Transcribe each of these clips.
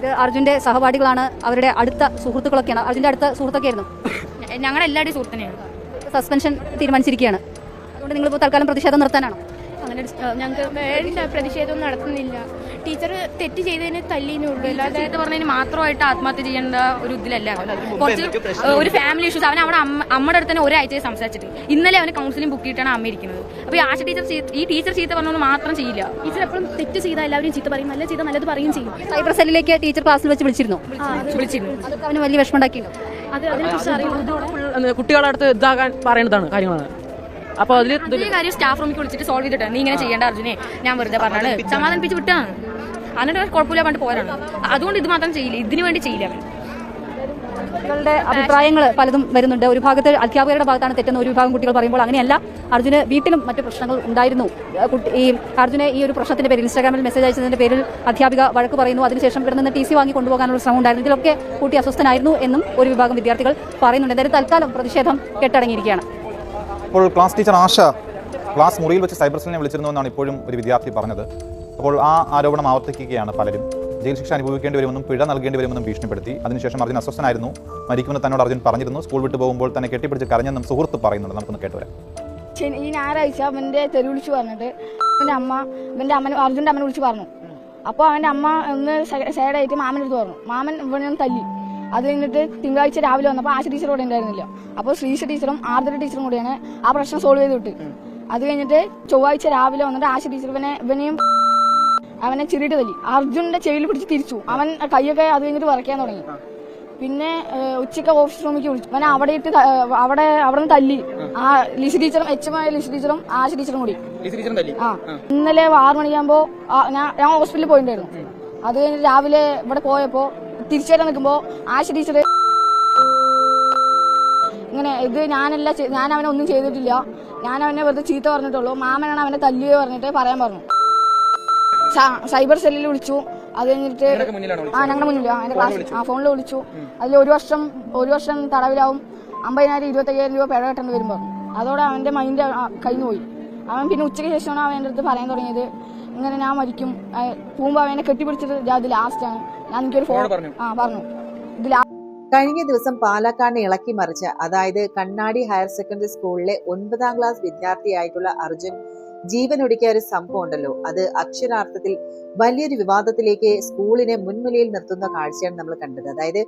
ഇത് അർജുന്റെ സഹപാഠികളാണ് അവരുടെ അടുത്ത സുഹൃത്തുക്കളൊക്കെയാണ്. അർജുന്റെ അടുത്ത സുഹൃത്തൊക്കെയായിരുന്നു. ഞങ്ങളുടെ എല്ലാവരുടെയും സുഹൃത്തിനെയാണ് സസ്പെൻഷൻ തീരുമാനിച്ചിരിക്കുകയാണ്. അതുകൊണ്ട് നിങ്ങളിപ്പോൾ തൽക്കാലം പ്രതിഷേധം നിർത്താനാണോ? അങ്ങനെ ഞങ്ങൾക്ക് വേണ്ട പ്രതിഷേധമൊന്നും നടത്തുന്നില്ല. ടീച്ചർ തെറ്റ് ചെയ്തതിന് തല്ലിനേ ഉള്ളൂ. അല്ലാതെ പറഞ്ഞതിന് മാത്രമായിട്ട് ആത്മഹത്യ ചെയ്യേണ്ട ഒരു ഇതിലല്ല. കുറച്ച് ഒരു ഫാമിലി ഇഷ്യൂസ് അവൻ അവിടെ അമ്മ അമ്മയുടെ അടുത്ത് തന്നെ ഒരാഴ്ച സംസാരിച്ചിട്ട്. ഇന്നലെ അവന് കൗൺസിലിംഗ് ബുക്ക് ചെയ്തിട്ടാണ് അമ്മ ഇരിക്കുന്നത്. അപ്പോൾ ഈ ആശ ടീച്ചർ ഈ ടീച്ചർ ചീത്ത പറഞ്ഞൊന്നും മാത്രം ചെയ്യില്ല. ടീച്ചർ എപ്പോഴും തെറ്റ് ചെയ്താൽ എല്ലാവരും ചീത്ത പറയും. നല്ല ചെയ്താൽ നല്ലത് പറയും ചെയ്യും. സൈബർ സെല്ലിലേക്ക് ടീച്ചർ ക്ലാസ്സിൽ വെച്ച് വിളിച്ചിരുന്നു. വിളിച്ചിരുന്നു. അതൊക്കെ അവന് വലിയ വിഷമമുണ്ടാക്കിയിട്ടുണ്ടോ അത് അതിനെക്കുറിച്ച് അറിയില്ല കുട്ടികളുടെ അടുത്ത് ഇതാകാൻ പറയുന്നതാണ് കാര്യങ്ങളാണ്. അപ്പോൾ അതിൽ അതേ കാര്യം സ്റ്റാഫ് റൂമിൽ വിളിച്ചിട്ട് സോൾവ് ചെയ്തിട്ട് നീ ഇങ്ങനെ ചെയ്യേണ്ട അർജുനെ? ഞാൻ വെറുതെ പറഞ്ഞാണ് സമാധാനിപ്പിച്ച് വിട്ടാണ് എന്നിട്ട് കുഴപ്പമില്ല പണ്ട് പോരാണ് അതുകൊണ്ട് ഇത് മാത്രം ചെയ്യില്ല. ഇതിനു വേണ്ടി ചെയ്യില്ല അവൻ. കുട്ടികളുടെ അഭിപ്രായങ്ങൾ പലതും വരുന്നുണ്ട്. ഒരു ഭാഗത്ത് അധ്യാപകരുടെ ഭാഗത്താണ് തെറ്റെന്ന് ഒരു വിഭാഗം കുട്ടികൾ പറയുമ്പോൾ അങ്ങനെയല്ല. അർജുന് വീട്ടിലും മറ്റു പ്രശ്നങ്ങൾ ഉണ്ടായിരുന്നു. ഈ അർജുനെ ഈ ഒരു പ്രശ്നത്തിന്റെ പേരിൽ ഇൻസ്റ്റാഗ്രാമിൽ മെസ്സേജ് അയച്ചതിന്റെ പേരിൽ അധ്യാപിക വഴക്ക് പറയുന്നു. അതിനുശേഷം ഇവിടെ നിന്ന് ടി സി വാങ്ങി കൊണ്ടുപോകാനുള്ള ശ്രമം ഉണ്ടായിരുന്നു. ഇതിലൊക്കെ കുട്ടി അസ്വസ്ഥനായിരുന്നു എന്നും ഒരു വിഭാഗം വിദ്യാർത്ഥികൾ പറയുന്നുണ്ട്. എന്തായാലും തൽക്കാലം പ്രതിഷേധം കെട്ടടങ്ങിയിരിക്കുകയാണ്. അപ്പോൾ ക്ലാസ് ടീച്ചർ ആശ ക്ലാസ് മുറിയിൽ വെച്ച് സൈബർ സെല്ലിനെ വിളിച്ചിരുന്നു എന്നാണ് ഇപ്പോഴും ഒരു വിദ്യാർത്ഥി പറഞ്ഞത്. അപ്പോൾ ആ ആരോപണം ആവർത്തിക്കുകയാണ് പലരും. ജയിൽ ശിക്ഷ അനുഭവിക്കേണ്ടി വരുമെന്നും പിഴ നൽകേണ്ടി വരുമെന്നും ഭീഷണിപ്പെടുത്തി. അതിനുശേഷം അർജുൻ അസ്വസ്ഥനായിരുന്നു. മരിക്കുമെന്ന് തന്നോട് അർജുൻ പറഞ്ഞിരുന്നു. സ്കൂൾ വിട്ടു പോകുമ്പോൾ തന്നെ കെട്ടിപ്പിടിച്ച് കരഞ്ഞെന്നും സുഹൃത്ത് പറയുന്നുണ്ട്. നമുക്കൊന്ന് കേട്ടുവരാം ഈ ഞായറാഴ്ച അവന്റെ തെറി വിളിച്ചു പറഞ്ഞിട്ട് അവന്റെ അമ്മ അവന്റെ അമ്മ അർജുന്റെ അമ്മനെ വിളിച്ച് പറഞ്ഞു. അപ്പോൾ അവന്റെ അമ്മ ഒന്ന് സൈഡായിട്ട് മാമന്റെ അടുത്ത് പറഞ്ഞു. മാമൻ ഇവിടെ തല്ലി. അത് കഴിഞ്ഞിട്ട് തിങ്കളാഴ്ച രാവിലെ വന്നപ്പോൾ ആശ ടീച്ചർ കൂടെ ഉണ്ടായിരുന്നില്ല. അപ്പോൾ ശ്രീശ ടീച്ചറും ആർദ്ര ടീച്ചറും കൂടിയാണ് ആ പ്രശ്നം സോൾവ് ചെയ്ത് വിട്ട്. അത് കഴിഞ്ഞിട്ട് ചൊവ്വാഴ്ച രാവിലെ വന്നിട്ട് ആശ ടീച്ചർ ഇവനെ ഇവനെയും അവനെ ചിരിട്ട് തല്ലി. അർജുനന്റെ ചെവിയിൽ പിടിച്ച് തിരിച്ചു. അവൻ കൈയൊക്കെ അത് കഴിഞ്ഞിട്ട് വരയ്ക്കാൻ തുടങ്ങി. പിന്നെ ഉച്ചയ്ക്ക് ഉച്ചയ്ക്ക് ഓഫീസ് റൂമിലേക്ക് വിളിച്ചു. അവനെ അവിടെ ഇട്ട് അവിടെ അവിടെ നിന്ന് തല്ലി. ആ ലിസി ടീച്ചറും എച്ച് എം ആയ ലിസി ടീച്ചറും ആശ ടീച്ചറും കൂടി. ആ. ഇന്നലെ ആറു മണിയാകുമ്പോ ഞാൻ ഞാൻ ഹോസ്പിറ്റലിൽ പോയിട്ടുണ്ടായിരുന്നു അത് കഴിഞ്ഞിട്ട് രാവിലെ ഇവിടെ പോയപ്പോ തിരിച്ചു വരാൻ നിൽക്കുമ്പോ ആശ ടീച്ചർ ഇങ്ങനെ ഇത് ഞാനല്ല ഞാൻ അവനെ ഒന്നും ചെയ്തിട്ടില്ല. ഞാൻ അവനെ വെറുതെ ചീത്ത പറഞ്ഞിട്ടുള്ളൂ. മാമനാണ് അവനെ തല്ലിയോ പറഞ്ഞിട്ട് പറയാൻ പറഞ്ഞു. സൈബർ സെല്ലിൽ വിളിച്ചു. അത് കഴിഞ്ഞിട്ട് ആ ഞങ്ങളുടെ മുന്നിൽ ആ എന്റെ ക്ലാസ് ആ ഫോണിൽ വിളിച്ചു. അതിൽ ഒരു വർഷം ഒരു വർഷം തടവിലാവും. അമ്പതിനായിരം ഇരുപത്തയ്യായിരം രൂപ പിഴ കെട്ടേണ്ടി വരും പറഞ്ഞു. അതോടെ അവന്റെ മൈൻഡ് കഴിഞ്ഞു പോയി. അവൻ പിന്നെ ഉച്ചയ്ക്ക് ശേഷമാണ് അവന്റെ അടുത്ത് പറയാൻ തുടങ്ങിയത്. ഇങ്ങനെ ഞാൻ മരിക്കും. പോകുമ്പോൾ അവനെ കെട്ടിപ്പിടിച്ചിട്ട് അത് ലാസ്റ്റ് ആണ്. ഞാൻ എനിക്കൊരു ഫോൺ ആ പറഞ്ഞു. ഇതിൽ കഴിഞ്ഞ ദിവസം പാലക്കാടിനെ ഇളക്കി മറിച്ച അതായത് കണ്ണാടി ഹയർ സെക്കൻഡറി സ്കൂളിലെ ഒൻപതാം ക്ലാസ് വിദ്യാർത്ഥിയായിട്ടുള്ള അർജുൻ ജീവനൊടുക്കിയ ഒരു സംഭവം ഉണ്ടല്ലോ. അത് അക്ഷരാർത്ഥത്തിൽ വലിയൊരു വിവാദത്തിലേക്ക് സ്കൂളിനെ മുൻമുനയിൽ നിർത്തുന്ന കാഴ്ചയാണ് നമ്മൾ കണ്ടത്. അതായത്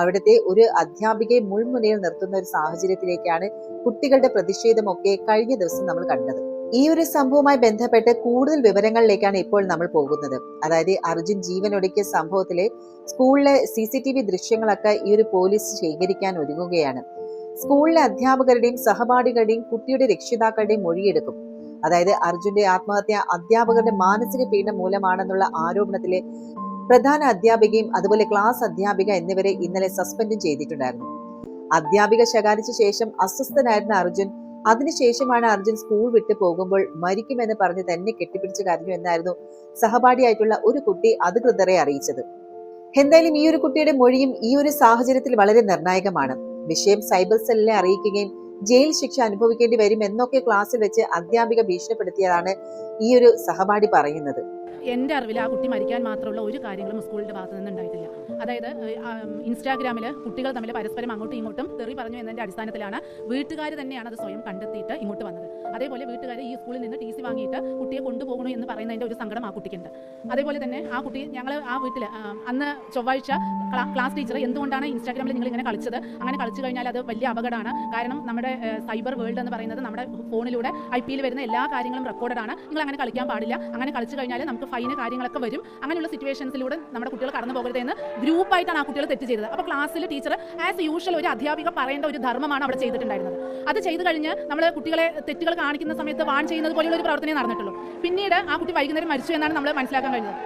അവിടുത്തെ ഒരു അധ്യാപികയെ മുൾമുനയിൽ നിർത്തുന്ന ഒരു സാഹചര്യത്തിലേക്കാണ് കുട്ടികളുടെ പ്രതിഷേധമൊക്കെ കഴിഞ്ഞ ദിവസം നമ്മൾ കണ്ടത്. ഈ ഒരു സംഭവവുമായി ബന്ധപ്പെട്ട് കൂടുതൽ വിവരങ്ങളിലേക്കാണ് ഇപ്പോൾ നമ്മൾ പോകുന്നത്. അതായത് അർജുൻ ജീവനൊടുക്കിയ സംഭവത്തിലെ സ്കൂളിലെ സി സി ടി വി ദൃശ്യങ്ങളൊക്കെ ഈ ഒരു പോലീസ് ശേഖരിക്കാൻ ഒരുങ്ങുകയാണ്. സ്കൂളിലെ അധ്യാപകരുടെയും സഹപാഠികളുടെയും കുട്ടിയുടെ രക്ഷിതാക്കളുടെയും മൊഴിയെടുക്കും. അതായത് അർജുന്റെ ആത്മഹത്യ അധ്യാപകരുടെ മാനസിക പീഡനം മൂലമാണെന്നുള്ള ആരോപണത്തിലെ പ്രധാന അധ്യാപികയും അതുപോലെ ക്ലാസ് അധ്യാപിക എന്നിവരെ ഇന്നലെ സസ്പെൻഡും ചെയ്തിട്ടുണ്ടായിരുന്നു. അധ്യാപിക ശകാരിച്ച ശേഷം അസ്വസ്ഥനായിരുന്ന അർജുൻ അതിനുശേഷമാണ് അർജുൻ സ്കൂൾ വിട്ടു പോകുമ്പോൾ മരിക്കുമെന്ന് പറഞ്ഞ് തന്നെ കെട്ടിപ്പിടിച്ച് കരഞ്ഞു എന്നായിരുന്നു സഹപാഠിയായിട്ടുള്ള ഒരു കുട്ടി അധികൃതരെ അറിയിച്ചത്. എന്തായാലും ഈ ഒരു കുട്ടിയുടെ മൊഴിയും ഈ ഒരു സാഹചര്യത്തിൽ വളരെ നിർണായകമാണ്. വിഷയം സൈബർ സെല്ലിനെ അറിയിക്കുകയും ജയിൽ ശിക്ഷ അനുഭവിക്കേണ്ടി വരും എന്നൊക്കെ ക്ലാസ്സിൽ വെച്ച് അധ്യാപിക ഭീഷണിപ്പെടുത്തിയതാണ് ഈ ഒരു സഹപാഠി പറയുന്നത്. എന്റെ അറിവിൽ ആ കുട്ടി മരിക്കാൻ മാത്രമുള്ള ഒരു കാര്യങ്ങളും സ്കൂളിന്റെ ഭാഗത്ത് നിന്ന് ഉണ്ടായിട്ടില്ല അതായത് ഇൻസ്റ്റാഗ്രാമിൽ കുട്ടികൾ തമ്മിൽ പരസ്പരം അങ്ങോട്ടും ഇങ്ങോട്ടും തെറി പറഞ്ഞു എന്നതിന്റെ അടിസ്ഥാനത്തിലാണ് വീട്ടുകാർ തന്നെയാണ് അത് സ്വയം കണ്ടെത്തിയിട്ട് ഇങ്ങോട്ട് വന്നത്. അതേപോലെ വീട്ടുകാർ ഈ സ്കൂളിൽ നിന്ന് ടി സി വാങ്ങിയിട്ട് കുട്ടിയെ കൊണ്ടുപോകണോ എന്ന് പറയുന്നതിന്റെ ഒരു സങ്കടം ആ കുട്ടിക്കുണ്ട്. അതേപോലെ തന്നെ ആ കുട്ടി ഞങ്ങൾ ആ വീട്ടിൽ അന്ന് ചൊവ്വാഴ്ച ക്ലാസ് ടീച്ചർ എന്തുകൊണ്ടാണ് ഇൻസ്റ്റാഗ്രാമിൽ നിങ്ങൾ ഇങ്ങനെ കളിച്ചത്? അങ്ങനെ കളിച്ചു കഴിഞ്ഞാൽ അത് വലിയ അപകടമാണ്. കാരണം നമ്മുടെ സൈബർ വേൾഡ് എന്ന് പറയുന്നത് നമ്മുടെ ഫോണിലൂടെ ഐ പിയിൽ വരുന്ന എല്ലാ കാര്യങ്ങളും റെക്കോർഡാണ് നിങ്ങൾ അങ്ങനെ കളിക്കാൻ പാടില്ല. അങ്ങനെ കളിച്ചു കഴിഞ്ഞാൽ നമുക്ക് ഫൈന് കാര്യങ്ങളൊക്കെ വരും. അങ്ങനെയുള്ള സിറ്റുവേഷൻസിലൂടെ നമ്മുടെ കുട്ടികൾ കടന്നു പോകരുത് എന്ന് ഗ്രൂപ്പായിട്ടാണ് ആ കുട്ടികൾ തെറ്റ് ചെയ്തത്. അപ്പോൾ ക്ലാസ്സിൽ ടീച്ചർ ആസ് യൂഷ്വൽ ഒരു അധ്യാപിക പറയേണ്ട ഒരു ധർമ്മമാണ് അവിടെ ചെയ്തിട്ടുണ്ടായിരുന്നത്. അത് ചെയ്തു കഴിഞ്ഞ് നമ്മൾ കുട്ടികളെ തെറ്റുകൾ കാണിക്കുന്ന സമയത്ത് വാൺ ചെയ്യുന്നത് പോലെയുള്ള ഒരു പ്രവർത്തനം നടന്നിട്ടുള്ളൂ. പിന്നീട് ആ കുട്ടി വൈകുന്നേരം മരിച്ചു എന്നാണ് നമ്മൾ മനസ്സിലാക്കാൻ കഴിഞ്ഞത്.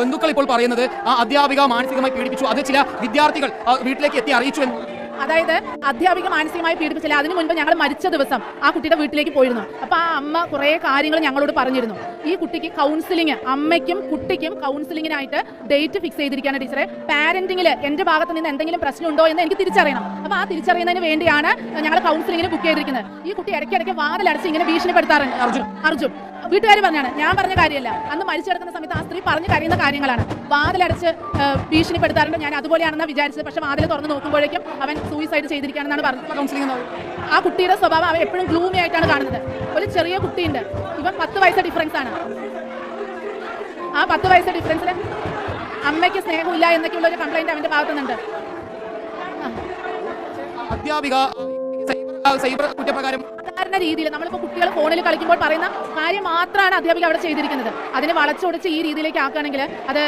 ബന്ധുക്കൾ ഇപ്പോൾ പറയുന്നത് ആ അധ്യാപിക മാനസികമായി പീഡിപ്പിച്ചു. അത് ചില വിദ്യാർത്ഥികൾ വീട്ടിലേക്ക് എത്തി അറിയിച്ചു എന്ന്. അതായത് അധ്യാപിക മാനസികമായി പീഡിപ്പിച്ചില്ല. അതിനു മുൻപ് ഞങ്ങൾ മരിച്ച ദിവസം ആ കുട്ടിയുടെ വീട്ടിലേക്ക് പോയിരുന്നു. അപ്പൊ ആ അമ്മ കുറെ കാര്യങ്ങൾ ഞങ്ങളോട് പറഞ്ഞിരുന്നു. ഈ കുട്ടിക്ക് കൗൺസിലിംഗ് അമ്മയ്ക്കും കുട്ടിക്കും കൗൺസിലിങ്ങിനായിട്ട് ഡേറ്റ് ഫിക്സ് ചെയ്തിരിക്കുകയാണ് ടീച്ചറെ. പാരന്റിംഗിൽ എന്റെ ഭാഗത്ത് നിന്ന് എന്തെങ്കിലും പ്രശ്നമുണ്ടോ എന്ന് എനിക്ക് തിരിച്ചറിയണം. അപ്പൊ ആ തിരിച്ചറിയുന്നതിന് വേണ്ടിയാണ് ഞങ്ങൾ കൗൺസിലിങ്ങിന് ബുക്ക് ചെയ്തിരിക്കുന്നത്. ഈ കുട്ടി ഇടയ്ക്കിടയ്ക്ക് വാതിലടച്ച് ഇങ്ങനെ ഭീഷണിപ്പെടുത്താറുണ്ട്. അർജുൻ അർജുൻ വീട്ടുകാർ പറഞ്ഞാണ് ഞാൻ പറഞ്ഞ കാര്യമല്ല. അന്ന് മരിച്ചു കിടക്കുന്ന സമയത്ത് ആ സ്ത്രീ പറഞ്ഞു കരയുന്ന കാര്യങ്ങളാണ്. വാതിലടച്ച് ഭീഷണിപ്പെടുത്താറുണ്ട്. ഞാൻ അതുപോലെയാണെന്ന് വിചാരിച്ചത്. പക്ഷെ വാതിൽ തുറന്ന് നോക്കുമ്പോഴേക്കും അവൻ സൂയിസൈഡ് ചെയ്തിരിക്കുകയാണെന്നാണ് പറഞ്ഞത്. കൗൺസിലിംഗ് ആ കുട്ടിയുടെ സ്വഭാവം അവൻ എപ്പോഴും ഗ്ലൂമി ആയിട്ടാണ് കാണുന്നത്. ഒരു ചെറിയ കുട്ടിയുണ്ട്. ഇവൻ പത്ത് വയസ്സ് ഡിഫറൻസ് ആണ്. ആ പത്ത് വയസ്സ് ഡിഫറൻസിൽ അമ്മയ്ക്ക് സ്നേഹമില്ല എന്നൊക്കെയുള്ള ഒരു കംപ്ലൈന്റ് അവന്റെ ഭാഗത്തുനിന്നുണ്ട്. അധ്യാപിക സൈബർ കുറ്റപ്രകാരം സാധാരണ രീതിയിൽ നമ്മളിപ്പോൾ കുട്ടികൾ ഫോണിൽ കളിക്കുമ്പോൾ പറയുന്ന കാര്യം മാത്രമാണ് അധ്യാപിക അവിടെ ചെയ്തിരിക്കുന്നത്. അതിനെ വളച്ചൊടിച്ച് ഈ രീതിയിലേക്ക് ആക്കുകയാണെങ്കിൽ അത്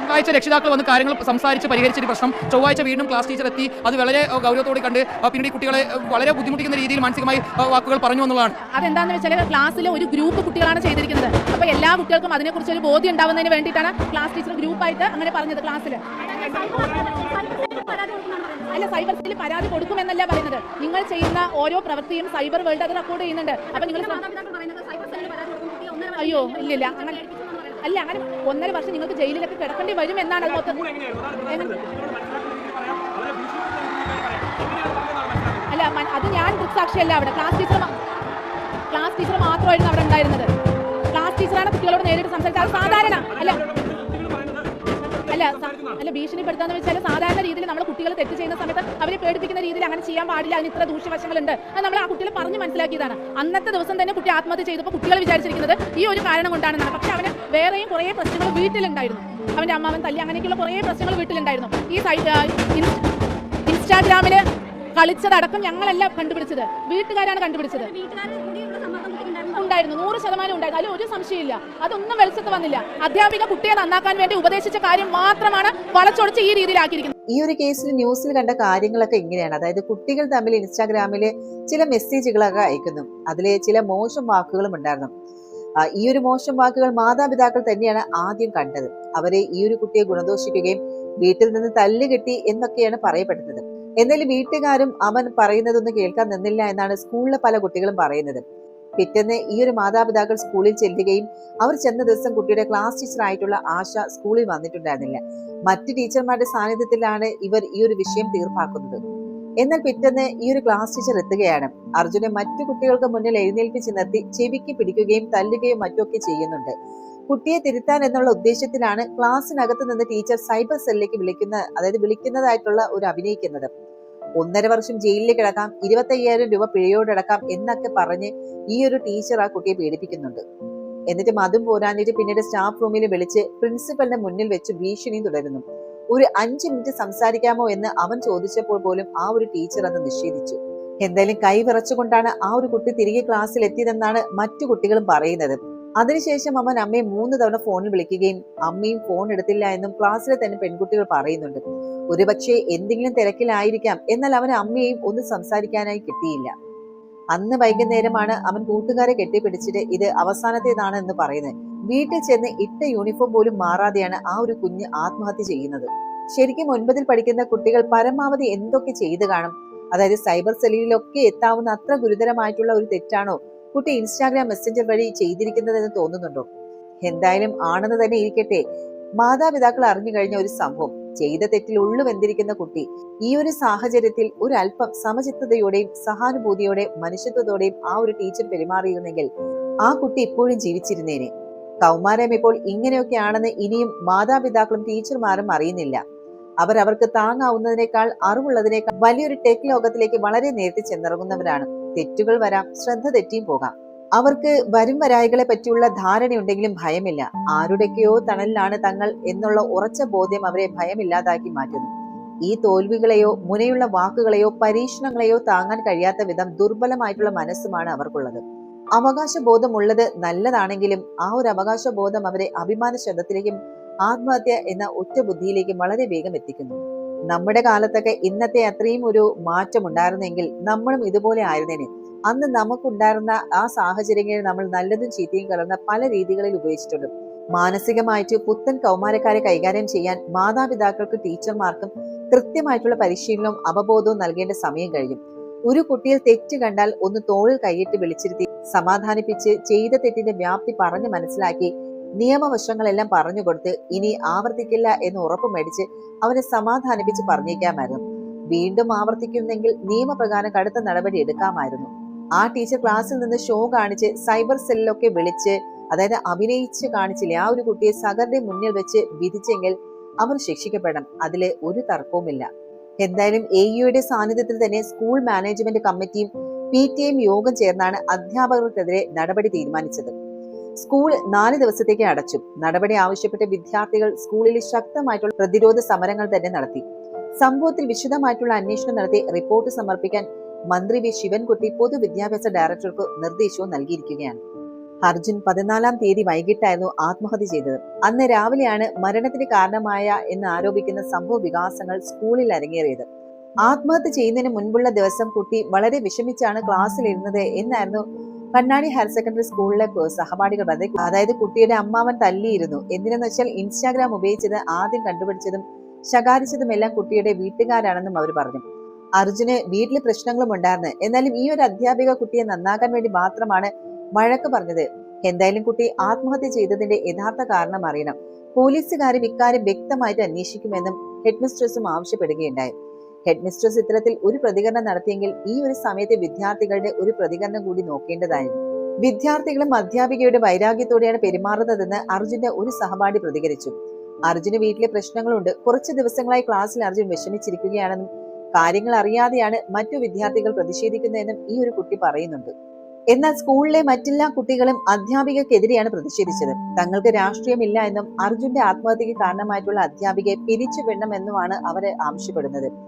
ചൊവ്വാഴ്ച രക്ഷിതാക്കൾ വന്ന് കാര്യങ്ങൾ സംസാരിച്ച് പരിഹരിച്ച ഒരു പ്രശ്നം. ചൊവ്വാഴ്ച വീണ്ടും ക്ലാസ് ടീച്ചർ എത്തി. അത് വളരെ ഗൗരവത്തോടെ കണ്ട് പിന്നെ പിന്നീട് ഈ കുട്ടികളെ വളരെ ബുദ്ധിമുട്ടിക്കുന്ന രീതിയിൽ മാനസികമായി വാക്കുകൾ പറഞ്ഞു എന്നുള്ളതാണ്. അതെന്താണെന്ന് വെച്ചാൽ ക്ലാസ്സിലെ ഒരു ഗ്രൂപ്പ് കുട്ടികളാണ് ചെയ്തിരിക്കുന്നത്. അപ്പോൾ എല്ലാ കുട്ടികൾക്കും അതിനെക്കുറിച്ച് ഒരു ബോധ്യം ഉണ്ടാവുന്നതിന് വേണ്ടിയിട്ടാണ് ക്ലാസ് ടീച്ചർ ഗ്രൂപ്പായിട്ട് അങ്ങനെ പറഞ്ഞത് ക്ലാസ്സിൽ അല്ല സൈബർ സെല്ലിൽ പരാതി കൊടുക്കുമെന്നല്ല പറയുന്നത്. നിങ്ങൾ ചെയ്യുന്ന ഓരോ പ്രവൃത്തിയും സൈബർ വേൾഡ് അത് റെക്കോർഡ് ചെയ്യുന്നുണ്ട്. അപ്പൊ നിങ്ങൾ അയ്യോ ഇല്ലില്ല. അങ്ങനെ അല്ല അങ്ങനെ ഒന്നര വർഷം നിങ്ങൾക്ക് ജയിലിലൊക്കെ കിടക്കേണ്ടി വരും എന്നാണ് അത് മൊത്തം? അല്ല അത് ഞാൻ ദൃക്സാക്ഷിയല്ല അവിടെ. ക്ലാസ് ടീച്ചർ ക്ലാസ് ടീച്ചർ മാത്രമായിരുന്നു അവിടെ ഉണ്ടായിരുന്നത്. ക്ലാസ് ടീച്ചറാണ് കുട്ടികളോട് നേരിട്ട് സംസാരിച്ചത്. അത് സാധാരണ. അല്ല അല്ല അല്ല ഭീഷണിപ്പെടുത്താന്ന് വെച്ചാൽ സാധാരണ രീതിയിൽ നമ്മൾ കുട്ടികൾ തെറ്റ് ചെയ്യുന്ന സമയത്ത് അവരെ പേടിപ്പിക്കുന്ന രീതിയിൽ അങ്ങനെ ചെയ്യാൻ പാടില്ല. അതിന് ഇത്ര ദൂഷ്യവശങ്ങളുണ്ട്. അത് നമ്മൾ ആ കുട്ടികളെ പറഞ്ഞ് മനസ്സിലാക്കിയതാണ്. അന്നത്തെ ദിവസം തന്നെ കുട്ടി ആത്മഹത്യ ചെയ്തപ്പോൾ കുട്ടികൾ വിചാരിച്ചിരിക്കുന്നത് ഈ ഒരു കാരണം കൊണ്ടാണെന്നാണ്. പക്ഷെ അവന് വേറെയും കുറേ പ്രശ്നങ്ങൾ വീട്ടിലുണ്ടായിരുന്നു. അവന്റെ അമ്മാവൻ തല്ലി അങ്ങനെയൊക്കെയുള്ള കുറേ പ്രശ്നങ്ങൾ വീട്ടിലുണ്ടായിരുന്നു. ഈ ഇൻസ്റ്റാഗ്രാമിൽ കളിച്ചതടക്കം ഞങ്ങളല്ല കണ്ടുപിടിച്ചത്. വീട്ടുകാരാണ് കണ്ടുപിടിച്ചത്. ഉണ്ടായിരുന്നു. നൂറ് ശതമാനം ഉണ്ടായിരുന്നു. അതിൽ ഒരു സംശയമില്ല അതൊന്നും വെളിച്ചത്ത് വന്നില്ല. അധ്യാപിക കുട്ടിയെ നന്നാക്കാൻ വേണ്ടി ഉപദേശിച്ച കാര്യം മാത്രമാണ് വളച്ചൊടിച്ച് ഈ രീതിയിലാക്കിയിരിക്കുന്നത്. ഈ ഒരു കേസിൽ ന്യൂസിൽ കണ്ട കാര്യങ്ങളൊക്കെ ഇങ്ങനെയാണ്. അതായത് കുട്ടികൾ തമ്മിൽ ഇൻസ്റ്റാഗ്രാമിൽ ചില മെസ്സേജുകളൊക്കെ അയക്കുന്നു. അതിൽ ചില മോശം വാക്കുകളും ഉണ്ടായിരുന്നു. ഈ ഒരു മോശം വാക്കുകൾ മാതാപിതാക്കൾ തന്നെയാണ് ആദ്യം കണ്ടത്. അവരെ ഈ ഒരു കുട്ടിയെ ഗുണദോഷിക്കുകയും വീട്ടിൽ നിന്ന് തല്ലുകെട്ടി എന്നൊക്കെയാണ് പറയപ്പെടുന്നത്. എന്നാൽ വീട്ടുകാരും അവൻ പറയുന്നതൊന്നും കേൾക്കാൻ നിന്നില്ല എന്നാണ് സ്കൂളിലെ പല കുട്ടികളും പറയുന്നത്. പിറ്റേന്ന് ഈ ഒരു മാതാപിതാക്കൾ സ്കൂളിൽ ചെല്ലുകയും അവർ ചെന്ന ദിവസം കുട്ടിയുടെ ക്ലാസ് ടീച്ചർ ആയിട്ടുള്ള ആശ സ്കൂളിൽ വന്നിട്ടുണ്ടായിരുന്നില്ല. മറ്റു ടീച്ചർമാരുടെ സാന്നിധ്യത്തിലാണ് ഇവർ ഈ ഒരു വിഷയം തീർപ്പാക്കുന്നത്. എന്നാൽ പിറ്റേന്ന് ഈ ഒരു ക്ലാസ് ടീച്ചർ എത്തുകയാണ്. അർജുനെ മറ്റു കുട്ടികൾക്ക് മുന്നിൽ എഴുന്നേൽപ്പിച്ച് നിർത്തി ചെവിക്ക് പിടിക്കുകയും തല്ലുകയും മറ്റുമൊക്കെ ചെയ്യുന്നുണ്ട്. കുട്ടിയെ തിരുത്താൻ എന്നുള്ള ഉദ്ദേശത്തിലാണ് ക്ലാസ്സിനകത്ത് നിന്ന് ടീച്ചർ സൈബർ സെല്ലിലേക്ക് വിളിക്കുന്ന അതായത് വിളിക്കുന്നതായിട്ടുള്ള ഒരു അഭിനയിക്കുന്നത്. ഒന്നര വർഷം ജയിലിൽ കിടക്കാം ഇരുപത്തയ്യായിരം രൂപ പിഴയോടടക്കാം എന്നൊക്കെ പറഞ്ഞ് ഈ ഒരു ടീച്ചർ ആ കുട്ടിയെ പീഡിപ്പിക്കുന്നുണ്ട്. എന്നിട്ട് അതും പോരാഞ്ഞിട്ട് പിന്നീട് സ്റ്റാഫ് റൂമിൽ വിളിച്ച് പ്രിൻസിപ്പലിന്റെ മുന്നിൽ വെച്ച് ഭീഷണിയും തുടരുന്നു. ഒരു അഞ്ച് മിനിറ്റ് സംസാരിക്കാമോ എന്ന് അവൻ ചോദിച്ചപ്പോൾ പോലും ആ ഒരു ടീച്ചർ അത് നിഷേധിച്ചു. എന്തായാലും കൈവിറച്ചുകൊണ്ടാണ് ആ ഒരു കുട്ടി തിരികെ ക്ലാസ്സിൽ എത്തിയതെന്നാണ് മറ്റു കുട്ടികളും പറയുന്നത്. അതിനുശേഷം അവൻ അമ്മയെ മൂന്ന് തവണ ഫോണിൽ വിളിക്കുകയും അമ്മയും ഫോൺ എടുത്തില്ല എന്നും ക്ലാസ്സിലെ തന്നെ പെൺകുട്ടികൾ പറയുന്നുണ്ട്. ഒരുപക്ഷെ എന്തെങ്കിലും തിരക്കിലായിരിക്കാം. എന്നാൽ അവൻ അമ്മയെയും ഒന്ന് സംസാരിക്കാനായി കിട്ടിയില്ല. അന്ന് വൈകുന്നേരമാണ് അവൻ കൂട്ടുകാരെ കെട്ടിപ്പിടിച്ചിട്ട് ഇത് അവസാനത്തേതാണ് എന്ന് പറയുന്നത്. വീട്ടിൽ ചെന്ന് ഇട്ട യൂണിഫോം പോലും മാറാതെയാണ് ആ ഒരു കുഞ്ഞ് ആത്മഹത്യ ചെയ്യുന്നത്. ശരിക്കും ഒൻപതിൽ പഠിക്കുന്ന കുട്ടികൾ പരമാവധി എന്തൊക്കെ ചെയ്തു കാണും? അതായത് സൈബർ സെല്ലിലൊക്കെ എത്താവുന്ന അത്ര ഗുരുതരമായിട്ടുള്ള ഒരു തെറ്റാണോ? കുട്ടി ഇൻസ്റ്റാഗ്രാം മെസ്സഞ്ചർ വഴി ചെയ്തിരിക്കുന്നതെന്ന് തോന്നുന്നുണ്ടോ? എന്തായാലും ആണെന്ന് തന്നെ ഇരിക്കട്ടെ. മാതാപിതാക്കൾ അറിഞ്ഞു കഴിഞ്ഞ ഒരു സംഭവം. ചെയ്ത തെറ്റിൽ ഉള്ളുവെന്തിരിക്കുന്ന കുട്ടി. ഈ ഒരു സാഹചര്യത്തിൽ ഒരു അല്പം സമചിത്തതയോടെയും സഹാനുഭൂതിയോടെ മനുഷ്യത്വത്തോടെയും ആ ഒരു ടീച്ചർ പെരുമാറിയിരുന്നെങ്കിൽ ആ കുട്ടി ഇപ്പോഴും ജീവിച്ചിരുന്നേനെ. കൗമാരം ഇപ്പോൾ ഇങ്ങനെയൊക്കെയാണെന്ന് ഇനിയും മാതാപിതാക്കളും ടീച്ചർമാരും അറിയുന്നില്ല. അവർ അവർക്ക് താങ്ങാവുന്നതിനേക്കാൾ അറിവുള്ളതിനേക്കാൾ വലിയൊരു ടെക് ലോകത്തിലേക്ക് വളരെ നേരത്തെ ചെന്നിറങ്ങുന്നവരാണ്. തെറ്റുകൾ വരാം ശ്രദ്ധ തെറ്റിയും പോകാം. അവർക്ക് വരും വരായികളെ പറ്റിയുള്ള ധാരണയുണ്ടെങ്കിലും ഭയമില്ല. ആരുടെയൊക്കെയോ തണലിലാണ് തങ്ങൾ എന്നുള്ള ഉറച്ച ബോധ്യം അവരെ ഭയമില്ലാതാക്കി മാറ്റുന്നു. ഈ തോൽവികളെയോ മുനയുള്ള വാക്കുകളെയോ പരീക്ഷണങ്ങളെയോ താങ്ങാൻ കഴിയാത്ത വിധം ദുർബലമായിട്ടുള്ള മനസ്സുമാണ് അവർക്കുള്ളത്. അവകാശ ബോധമുള്ളത് നല്ലതാണെങ്കിലും ആ ഒരു അവകാശ ബോധം അവരെ അഭിമാന ശബ്ദത്തിലേക്കും ആത്മഹത്യ എന്ന ഒറ്റ ബുദ്ധിയിലേക്കും വളരെ വേഗം എത്തിക്കുന്നു. നമ്മുടെ കാലത്തൊക്കെ ഇന്നത്തെ അത്രയും ഒരു മാറ്റം ഉണ്ടായിരുന്നെങ്കിൽ നമ്മളും ഇതുപോലെ ആയിരുന്നേനെ. അന്ന് നമുക്കുണ്ടായിരുന്ന ആ സാഹചര്യങ്ങളിൽ നമ്മൾ നല്ലതും ചീത്തയും കലർന്ന പല രീതികളിൽ ഉപയോഗിച്ചിട്ടുണ്ട്. മാനസികമായിട്ട് പുത്തൻ കൗമാരക്കാരെ കൈകാര്യം ചെയ്യാൻ മാതാപിതാക്കൾക്ക് ടീച്ചർമാർക്കും കൃത്യമായിട്ടുള്ള പരിശീലനവും അവബോധവും നൽകേണ്ട സമയം കഴിഞ്ഞു. ഒരു കുട്ടിയിൽ തെറ്റ് കണ്ടാൽ ഒന്ന് തോളിൽ കൈയിട്ട് വിളിച്ചിരുത്തി സമാധാനിപ്പിച്ച് ചെയ്ത തെറ്റിന്റെ വ്യാപ്തി പറഞ്ഞു മനസ്സിലാക്കി നിയമവശങ്ങളെല്ലാം പറഞ്ഞു കൊടുത്ത് ഇനി ആവർത്തിക്കില്ല എന്ന് ഉറപ്പ് മേടിച്ച് അവനെ സമാധാനിപ്പിച്ച് പറഞ്ഞേക്കാമായിരുന്നു. വീണ്ടും ആവർത്തിക്കുന്നെങ്കിൽ നിയമപ്രകാരം കടുത്ത നടപടി എടുക്കാമായിരുന്നു. ആ ടീച്ചർ ക്ലാസ്സിൽ നിന്ന് ഷോ കാണിച്ച് സൈബർ സെല്ലിലൊക്കെ വിളിച്ച് അതായത് അഭിനയിച്ച് കാണിച്ചില്ലേ ആ ഒരു കുട്ടിയെ സഗറിന്റെ മുന്നിൽ വെച്ച് വിധിച്ചെങ്കിൽ അവർ ശിക്ഷിക്കപ്പെടണം. അതിൽ ഒരു തർക്കവുമില്ല. എന്തായാലും എ യുടെ സാന്നിധ്യത്തിൽ തന്നെ സ്കൂൾ മാനേജ്മെന്റ് കമ്മിറ്റിയും പി ടി എം യോഗം ചേർന്നാണ് അധ്യാപകർക്കെതിരെ നടപടി തീരുമാനിച്ചത്. സ്കൂൾ നാല് ദിവസത്തേക്ക് അടച്ചു. നടപടി ആവശ്യപ്പെട്ട് വിദ്യാർത്ഥികൾ സ്കൂളിൽ ശക്തമായിട്ടുള്ള പ്രതിരോധ സമരങ്ങൾ തന്നെ നടത്തി. സംഭവത്തിൽ വിശദമായിട്ടുള്ള അന്വേഷണം നടത്തി റിപ്പോർട്ട് സമർപ്പിക്കാൻ മന്ത്രി വി ശിവൻകുട്ടി പൊതുവിദ്യാഭ്യാസ ഡയറക്ടർക്ക് നിർദ്ദേശവും നൽകിയിരിക്കുകയാണ്. അർജുൻ പതിനാലാം തീയതി വൈകിട്ടായിരുന്നു ആത്മഹത്യ ചെയ്തത്. അന്ന് രാവിലെയാണ് മരണത്തിന് കാരണമായ എന്ന് ആരോപിക്കുന്ന സംഭവ വികാസങ്ങൾ സ്കൂളിൽ അരങ്ങേറിയത്. ആത്മഹത്യ ചെയ്യുന്നതിന് മുൻപുള്ള ദിവസം കുട്ടി വളരെ വിഷമിച്ചാണ് ക്ലാസ്സിലിരുന്നത് എന്നായിരുന്നു കണ്ണാടി ഹയർ സെക്കൻഡറി സ്കൂളിലെ സഹപാഠികൾ പറഞ്ഞത്. അതായത് കുട്ടിയുടെ അമ്മാവൻ തല്ലിയിരുന്നു. എന്തിനെന്ന് വെച്ചാൽ ഇൻസ്റ്റാഗ്രാം ഉപയോഗിച്ചത് ആദ്യം കണ്ടുപിടിച്ചതും ശകാരിച്ചതുമെല്ലാം കുട്ടിയുടെ വീട്ടുകാരാണെന്നും അവർ പറഞ്ഞു. അർജുന് വീട്ടിൽ പ്രശ്നങ്ങളും ഉണ്ടായിരുന്നു. എന്നാലും ഈ ഒരു അധ്യാപിക കുട്ടിയെ നന്നാക്കാൻ വേണ്ടി മാത്രമാണ് വഴക്ക് പറഞ്ഞത്. എന്തായാലും കുട്ടി ആത്മഹത്യ ചെയ്തതിന്റെ യഥാർത്ഥ കാരണം അറിയണം. പോലീസുകാരും ഇക്കാര്യം വ്യക്തമായിട്ട് അന്വേഷിക്കുമെന്നും ഹെഡ് മിസ്ട്രസും ആവശ്യപ്പെടുകയുണ്ടായി. ഹെഡ് മിസ്ട്രസ് ഇത്തരത്തിൽ ഒരു പ്രതികരണം നടത്തിയെങ്കിൽ ഈ ഒരു സമയത്തെ വിദ്യാർത്ഥികളുടെ ഒരു പ്രതികരണം കൂടി നോക്കേണ്ടതായിരുന്നു. വിദ്യാർത്ഥികളും അധ്യാപികയുടെ വൈരാഗ്യത്തോടെയാണ് പെരുമാറുന്നതെന്ന് അർജുന്റെ ഒരു സഹപാഠി പ്രതികരിച്ചു. അർജുന് വീട്ടിലെ പ്രശ്നങ്ങളുണ്ട്. കുറച്ച് ദിവസങ്ങളായി ക്ലാസ്സിൽ അർജുൻ വിഷമിച്ചിരിക്കുകയാണെന്നും കാര്യങ്ങൾ അറിയാതെയാണ് മറ്റു വിദ്യാർത്ഥികൾ പ്രതിഷേധിക്കുന്നതെന്നും ഈ ഒരു കുട്ടി പറയുന്നുണ്ട്. എന്നാൽ സ്കൂളിലെ മറ്റെല്ലാ കുട്ടികളും അധ്യാപികക്കെതിരെയാണ് പ്രതിഷേധിച്ചത്. തങ്ങൾക്ക് രാഷ്ട്രീയമില്ല എന്നും അർജുന്റെ ആത്മഹത്യക്ക് കാരണമായിട്ടുള്ള അധ്യാപികയെ പിരിച്ചുവിടണമെന്നുമാണ് അവർ ആവശ്യപ്പെടുന്നത്.